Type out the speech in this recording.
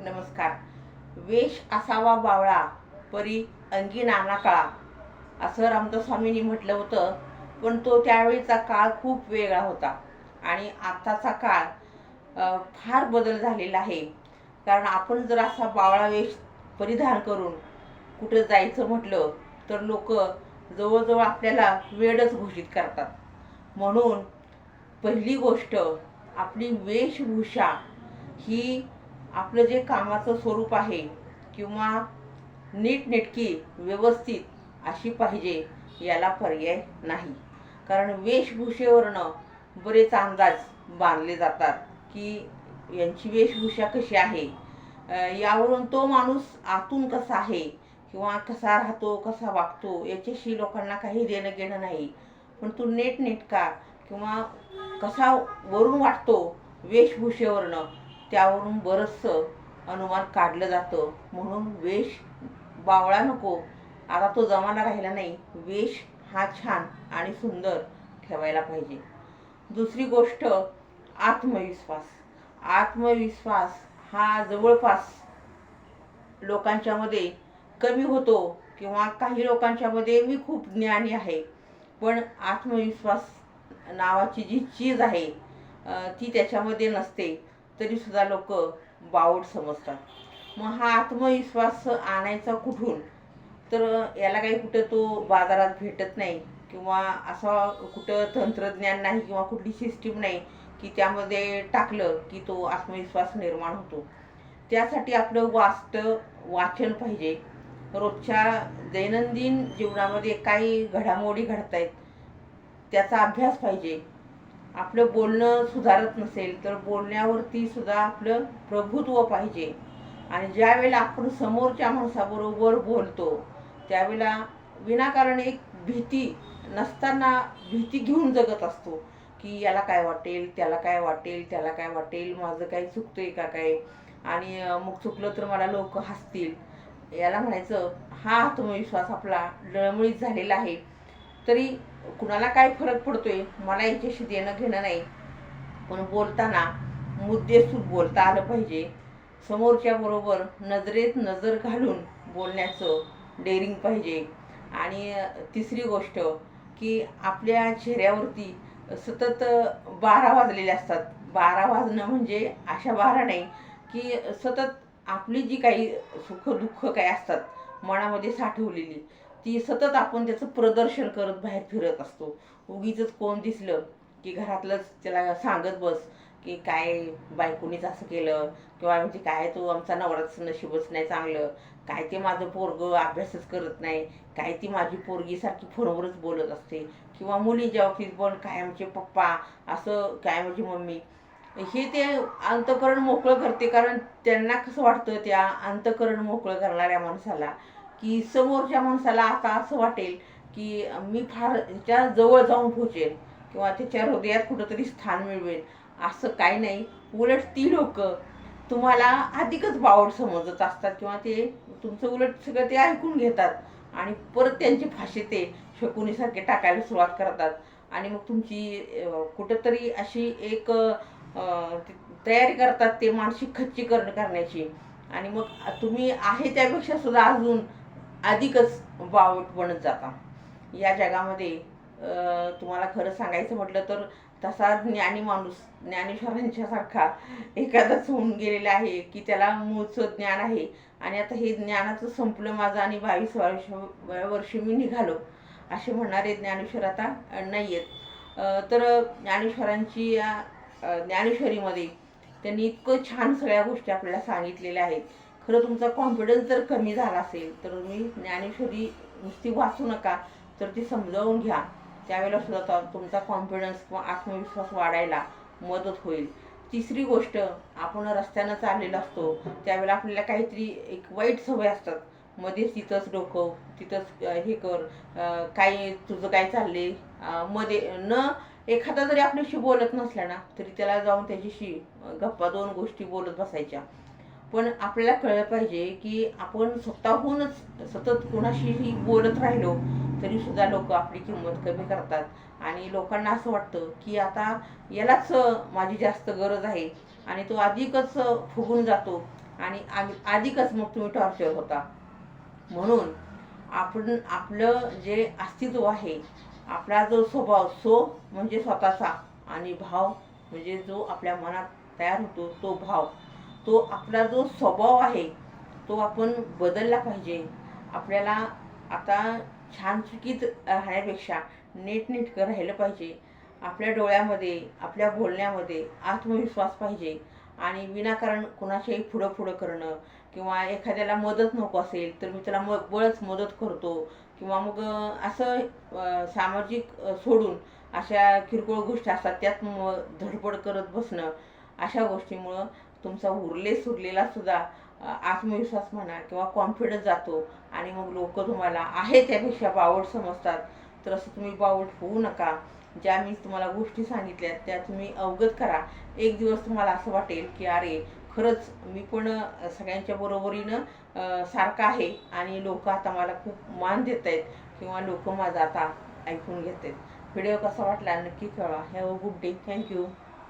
नमस्कार. वेश असावा बावळा परी अंगी नाना काळा. असं रामदास स्वामींनी म्हटलं होतं पण तो त्यावेळीचा काळ खूप वेगळा होता. आणि आत्ताचा काळ फार बदल झालेला आहे. कारण आपण जर असा बावळा वेश परिधान करून कुठं जायचं म्हटलं तर लोक जवळजवळ आपल्याला वेडच घोषित करतात. म्हणून पहिली गोष्ट आपली वेशभूषा ही आपलं जे कामाचं स्वरूप आहे किंवा नीटनेटकी व्यवस्थित अशी पाहिजे याला पर्याय नाही. कारण वेशभूषेवरनं बरेच अंदाज बांधले जातात की यांची वेशभूषा कशी आहे. यावरून तो माणूस आतून कसा आहे किंवा कसा राहतो कसा वागतो याच्याशी लोकांना काही देणं घेणं नाही. पण तू नीटनेटका किंवा कसा वरून वाटतो वेशभूषेवरनं त्यावरून बरंचसं अनुमान काढलं जातं. म्हणून वेश बावळा नको. आता तो जमाना राहिला नाही. वेश हा छान आणि सुंदर ठेवायला पाहिजे. दुसरी गोष्ट आत्मविश्वास. आत्मविश्वास हा जवळपास लोकांच्यामध्ये कमी होतो किंवा काही लोकांच्यामध्ये मी खूप ज्ञानी आहे. पण आत्मविश्वास नावाची जी चीज आहे ती त्याच्यामध्ये नसते. तरीसुद्धा लोक बावट समजतात. मग हा आत्मविश्वास आणायचा कुठून? तर याला काही कुठं तो बाजारात भेटत नाही किंवा असा कुठं तंत्रज्ञान नाही किंवा कुठली सिस्टीम नाही की त्यामध्ये टाकलं की तो आत्मविश्वास निर्माण होतो. त्यासाठी आपलं वास्त वाचन पाहिजे. रोजच्या दैनंदिन जीवनामध्ये काही घडामोडी घडत आहेत त्याचा अभ्यास पाहिजे. आपलं बोलणं सुधारत नसेल तर बोलण्यावरती सुद्धा आपलं प्रभुत्व पाहिजे. आणि ज्यावेळेला आपण समोरच्या माणसाबरोबर बोलतो त्यावेळेला विनाकारण एक भीती नसताना भीती घेऊन जगत असतो की याला काय वाटेल त्याला काय वाटेल त्याला काय वाटेल माझं काही चुकतंय का काय? आणि मग चुकलं तर मला लोक हसतील. याला म्हणायचं हा आत्मविश्वास आपला डळमळीत झालेला आहे. तरी कुणाला काय फरक पडतोय मला याच्याशी देणं घेणं नाही. पण बोलताना मुद्देसूद बोलता आलं पाहिजे. समोरच्याबरोबर नजरेत नजर घालून बोलण्याचं डेअरिंग पाहिजे. आणि तिसरी गोष्ट की आपल्या चेहऱ्यावरती सतत बारा वाजलेले असतात. बारा वाजणं म्हणजे अशा बारा नाही की सतत आपली जी काही सुख दुःख काय असतात मनामध्ये साठवलेली. ती सतत आपण त्याचं प्रदर्शन करत बाहेर फिरत असतो. उगीच कोण दिसलं की घरातलंच त्याला सांगत बस की काय बायकोनीच असं केलं किंवा म्हणजे काय तो आमचा नवराच नशीबच नाही चांगलं. काय ते माझं पोरग अभ्यासच करत नाही. काय ती माझी पोरगी सारखी फोनवरच बोलत असते. किंवा मुलीच्या ऑफिस पण काय आमचे पप्पा असं काय म्हणजे मम्मी. हे ते अंतकरण मोकळं करते कारण त्यांना कसं वाटतं त्या अंतकरण मोकळं करणाऱ्या माणसाला. की समोरच्या माणसाला आता असं वाटेल की मी फार त्या जवळ जाऊन पोचेल किंवा त्याच्या हृदयात कुठंतरी स्थान मिळवेल. असं काही नाही. उलट ती लोक तुम्हाला अधिकच बावड समजत असतात किंवा ते तुमचं उलट सगळं ते ऐकून घेतात आणि परत त्यांची फाशी ते शकुनीसारखे टाकायला सुरुवात करतात. आणि मग तुमची कुठंतरी अशी एक तयारी करतात ते मानसिक खच्चीकरण करण्याची. आणि मग तुम्ही आहे त्यापेक्षा सुद्धा अजून अधिकच वावट बनत जाता. या जगामध्ये तुम्हाला खरं सांगायचं म्हटलं तर तसा ज्ञानी माणूस ज्ञानेश्वरांच्यासारखा एखादाच होऊन गेलेला आहे की त्याला मूळचं ज्ञान आहे. आणि आता हे ज्ञानाचं संपलं माझं आणि बावीस वर्ष वर्ष मी निघालो. असे म्हणणारे ज्ञानेश्वर आता नाही आहेत तर ज्ञानेश्वरांची या ज्ञानेश्वरीमध्ये त्यांनी इतकं छान सगळ्या गोष्टी आपल्याला सांगितलेल्या आहेत. खरं तुमचा कॉन्फिडन्स जर कमी झाला असेल तर तुम्ही ज्ञानेश्वरी नुसती वाचू नका तर ती समजावून घ्या. त्यावेळेला सुद्धा तुमचा कॉन्फिडन्स किंवा आत्मविश्वास वाढायला मदत होईल. तिसरी गोष्ट आपण रस्त्यानं चाललेलो असतो त्यावेळेला आपल्याला काहीतरी एक वाईट सवय असतात. मध्येच तिथंच डोकं तिथंच हे कर काही काय तुझं काय चालले मध्ये न एखादा जरी आपल्याशी बोलत नसला ना तरी त्याला जाऊन त्याच्याशी गप्पा दोन गोष्टी बोलत बसायच्या. पण आपल्याला कळलं पाहिजे की आपण स्वतःहूनच सतत कोणाशीही बोलत राहिलो तरी सुद्धा लोक आपली किंमत कमी करतात. आणि लोकांना असं वाटतं की आता यालाच माझी जास्त गरज आहे. आणि तो अधिकच फुगून जातो. आणि आग- अधिकच मग तुम्ही टॉर्चर होता. म्हणून आपण आपलं जे अस्तित्व आहे आपला जो स्वभाव सो म्हणजे स्वतःचा. आणि भाव म्हणजे जो आपल्या मनात तयार होतो तो भाव. तो आपला जो स्वभाव आहे तो आपण बदलला पाहिजे. आपल्याला आता छान चुकीत राहण्यापेक्षा नीटनेटकं राहिलं पाहिजे. आपल्या डोळ्यामध्ये आपल्या बोलण्यामध्ये आत्मविश्वास पाहिजे. आणि विनाकारण कुणाच्याही पुढं पुढं करणं किंवा एखाद्याला मदत नको असेल तर मी त्याला म बळच मदत करतो. किंवा मग असं सामाजिक सोडून अशा किरकोळ गोष्टी असतात त्यात म धडपड करत बसणं अशा गोष्टीमुळं तुमचा उरले सुरलेला सुद्धा आत्मविश्वास म्हणा किंवा कॉन्फिडन्स जातो आणि मग लोक तुम्हाला आहे त्यापेक्षा बावड समजतात. तर असं तुम्ही बावड होऊ नका. ज्या मी तुम्हाला गोष्टी सांगितल्या त्या तुम्ही अवगत करा. एक दिवस तुम्हाला असं वाटेल की अरे खरंच मी पण सगळ्यांच्या बरोबरीनं सारखं आहे आणि लोक आता मला खूप मान देत आहेत किंवा लोक माझा आता ऐकून घेत आहेत व्हिडिओ कसा वाटला नक्की कळवा. Have a good day thank you